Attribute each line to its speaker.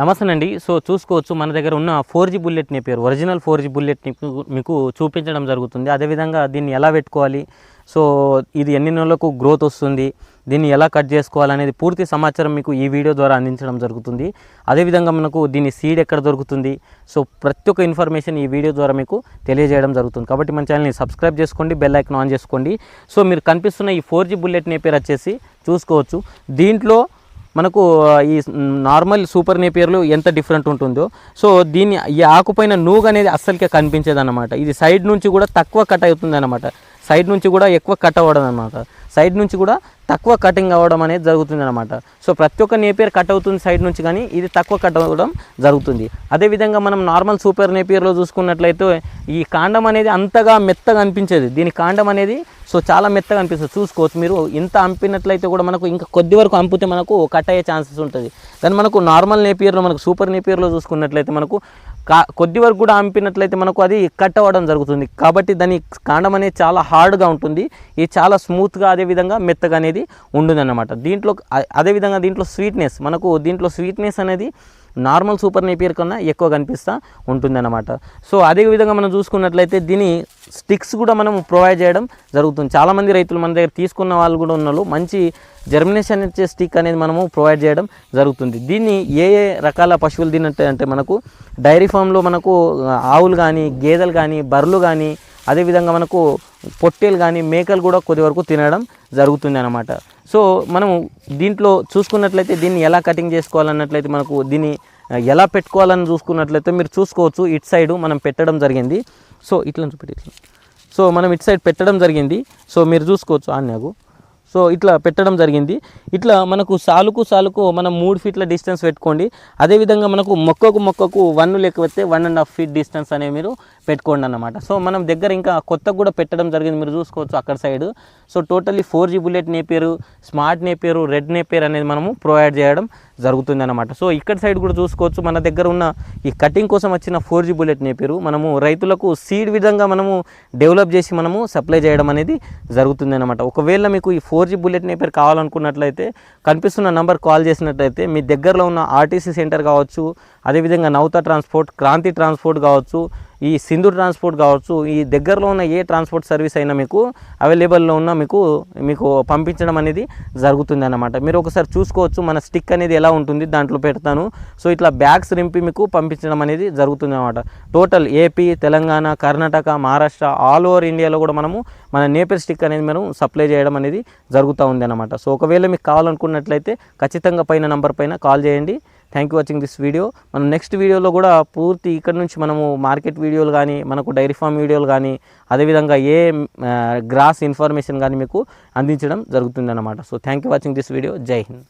Speaker 1: నమస్తేనండి. So చూసుకోవచ్చు మన దగ్గర ఉన్న ఫోర్ జీ బుల్లెట్ పేరు ఒరిజినల్ ఫోర్ జీ బుల్లెట్ మీకు చూపించడం జరుగుతుంది. అదేవిధంగా దీన్ని ఎలా పెట్టుకోవాలి? సో ఇది ఎన్ని నెలలకు గ్రోత్ వస్తుంది? దీన్ని ఎలా కట్ చేసుకోవాలనేది పూర్తి సమాచారం మీకు ఈ వీడియో ద్వారా అందించడం జరుగుతుంది. అదేవిధంగా మనకు దీని సీడ్ ఎక్కడ దొరుకుతుంది? సో ప్రతి ఒక్క ఇన్ఫర్మేషన్ ఈ వీడియో ద్వారా మీకు తెలియజేయడం జరుగుతుంది. కాబట్టి మన ఛానల్ని సబ్స్క్రైబ్ చేసుకోండి బెల్ ఐకన్ ఆన్ చేసుకోండి. సో మీరు కనిపిస్తున్న ఈ ఫోర్ జీ బుల్లెట్ నేపేర్ వచ్చేసి చూసుకోవచ్చు. దీంట్లో మనకు ఈ నార్మల్ సూపర్ నేపియర్లు ఎంత డిఫరెంట్ ఉంటుందో. సో దీన్ని ఈ ఆకుపైన నూగు అనేది అస్సలకే కనిపించేదన్నమాట. ఇది సైడ్ నుంచి కూడా తక్కువ కట్ అవుతుంది సైడ్ నుంచి కూడా ఎక్కువ కట్ అవ్వడం అనమాట సైడ్ నుంచి కూడా తక్కువ కటింగ్ అవ్వడం అనేది జరుగుతుంది అనమాట సో ప్రతి ఒక్క నేపియర్ కట్ అవుతుంది సైడ్ నుంచి కానీ ఇది తక్కువ కట్ అవ్వడం జరుగుతుంది. అదేవిధంగా మనం నార్మల్ సూపర్ నేపియర్లో చూసుకున్నట్లయితే ఈ కాండం అనేది అంతగా మెత్తగా అనిపించేది. దీని కాండం అనేది సో చాలా మెత్తగా అనిపిస్తుంది. చూసుకోవచ్చు మీరు ఇంత అంపినట్లయితే కూడా మనకు ఇంకా కొద్ది వరకు అంపితే మనకు కట్ అయ్యే ఛాన్సెస్ ఉంటుంది. కానీ మనకు నార్మల్ నేపియర్లో మనకు సూపర్ నేపియర్లో చూసుకున్నట్లయితే మనకు కా కొద్ది వరకు కూడా అంపినట్లయితే మనకు అది కట్ అవ్వడం జరుగుతుంది. కాబట్టి దాని కాండం అనేది చాలా హార్డ్గా ఉంటుంది. ఇది చాలా స్మూత్గా అదేవిధంగా మెత్తగా అనేది ఉంటుంది అన్నమాట దీంట్లో అదేవిధంగా దీంట్లో స్వీట్నెస్. మనకు దీంట్లో స్వీట్నెస్ అనేది నార్మల్ సూపర్ నేపియర్ కన్నా ఎక్కువ కనిపిస్తూ ఉంటుందన్నమాట. సో అదే విధంగా మనం చూసుకున్నట్లయితే దీని స్టిక్స్ కూడా మనం ప్రొవైడ్ చేయడం జరుగుతుంది. చాలామంది రైతులు మన దగ్గర తీసుకున్న వాళ్ళు కూడా ఉన్నారు మంచి జర్మినేషన్ ఇచ్చే స్టిక్ అనేది మనము ప్రొవైడ్ చేయడం జరుగుతుంది. దీన్ని ఏ ఏ రకాల పశువులు తిన్నట్టు అంటే మనకు డైరీ ఫామ్లో మనకు ఆవులు కానీ గేదెలు కానీ బర్రెలు కానీ అదేవిధంగా మనకు పొట్టేలు కానీ మేకలు కూడా కొద్ది వరకు తినడం జరుగుతుంది అన్నమాట సో మనం దీంట్లో చూసుకున్నట్లయితే దీన్ని ఎలా కటింగ్ చేసుకోవాలన్నట్లయితే మనకు దీన్ని ఎలా పెట్టుకోవాలని చూసుకున్నట్లయితే మీరు చూసుకోవచ్చు. ఇటు సైడ్ మనం పెట్టడం జరిగింది. సో ఇట్లా చూపెట్టి ఇట్లా. సో మనం ఇటు సైడ్ పెట్టడం జరిగింది. సో మీరు చూసుకోవచ్చు. ఆన్యాగు సో ఇట్లా పెట్టడం జరిగింది. ఇట్లా మనకు సాలుకు సాలుకు మనం మూడు ఫీట్ల డిస్టెన్స్ పెట్టుకోండి. అదేవిధంగా మనకు మొక్కకు మొక్కకు వన్ లేకపోతే one and half feet distance అనేవి మీరు పెట్టుకోండి అన్నమాట. సో మనం దగ్గర ఇంకా కొత్తగా కూడా పెట్టడం జరిగింది. మీరు చూసుకోవచ్చు అక్కడ side. So totally four G bullet Napier smart నేపేరు రెడ్ నేపేర్ అనేది మనము ప్రొవైడ్ చేయడం జరుగుతుంది అనమాట సో ఇక్కడ సైడ్ కూడా చూసుకోవచ్చు. మన దగ్గర ఉన్న ఈ కటింగ్ కోసం వచ్చిన ఫోర్ జీ బుల్లెట్ నేపేరు మనము రైతులకు సీడ్ విధంగా మనము డెవలప్ చేసి మనము సప్లై చేయడం అనేది జరుగుతుంది అనమాట ఒకవేళ మీకు ఈ ఫోర్ జీ బుల్లెట్ నేపేర్ కావాలనుకున్నట్లయితే కనిపిస్తున్న నంబర్ కాల్ చేసినట్లయితే మీ దగ్గరలో ఉన్న ఆర్టీసీ సెంటర్ కావచ్చు అదేవిధంగా నౌతా ట్రాన్స్పోర్ట్ క్రాంతి ట్రాన్స్పోర్ట్ కావచ్చు ఈ సింధు ట్రాన్స్పోర్ట్ కావచ్చు ఈ దగ్గరలో ఉన్న ఏ ట్రాన్స్పోర్ట్ సర్వీస్ అయినా మీకు అవైలబుల్లో ఉన్న మీకు మీకు పంపించడం అనేది జరుగుతుంది అన్నమాట మీరు ఒకసారి చూసుకోవచ్చు మన స్టిక్ అనేది ఎలా ఉంటుంది దాంట్లో పెడతాను. సో ఇట్లా బ్యాగ్స్ రింపి మీకు పంపించడం అనేది జరుగుతుంది అనమాట total AP Telangana Karnataka Maharashtra all over ఇండియాలో కూడా మనము మన నేపర్ స్టిక్ అనేది మనం సప్లై చేయడం అనేది జరుగుతూ ఉంది అనమాట సో ఒకవేళ మీకు కావాలనుకున్నట్లయితే ఖచ్చితంగా పైన నంబర్ పైన కాల్ చేయండి. Thank you watching this video మనం నెక్స్ట్ వీడియోలో కూడా పూర్తి ఇక్కడ నుంచి మనము మార్కెట్ వీడియోలు కానీ మనకు డైరీ ఫామ్ వీడియోలు కానీ అదేవిధంగా ఏ గ్రాస్ ఇన్ఫర్మేషన్ కానీ మీకు అందించడం జరుగుతుందన్నమాట. So thank you watching this video జై హింద్